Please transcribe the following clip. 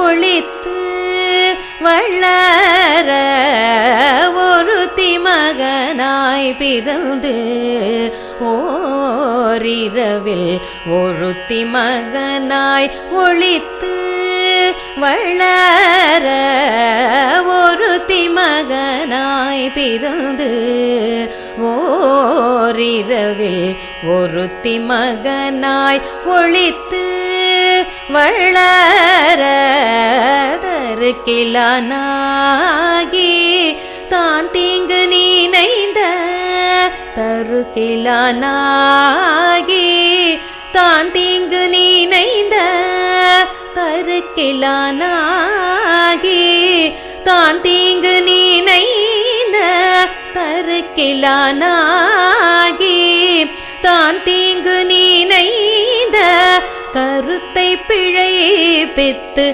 ஒளித்து வளர ஒருத்தி மகனாய் பிறந்து ஓரிரவில் ஒருத்தி மகனாய் ஒளித்து வளர ஒருத்தி மகனாய் பிறந்து ஓரிரவில் ஒருத்தி மகனாய் ஒளித்து வளர தருக்கிலானாகி தான் தீங்கு நீனைந்த தருக்கிலானாகி தான் தீங்கு நீனைந்த தருக்கிலானாகி தான் தீங்கு நீனைந்த தருக்கிலானாகி தான் தீங்கு நீனைந்த கருத்தை பிழைப்பித்து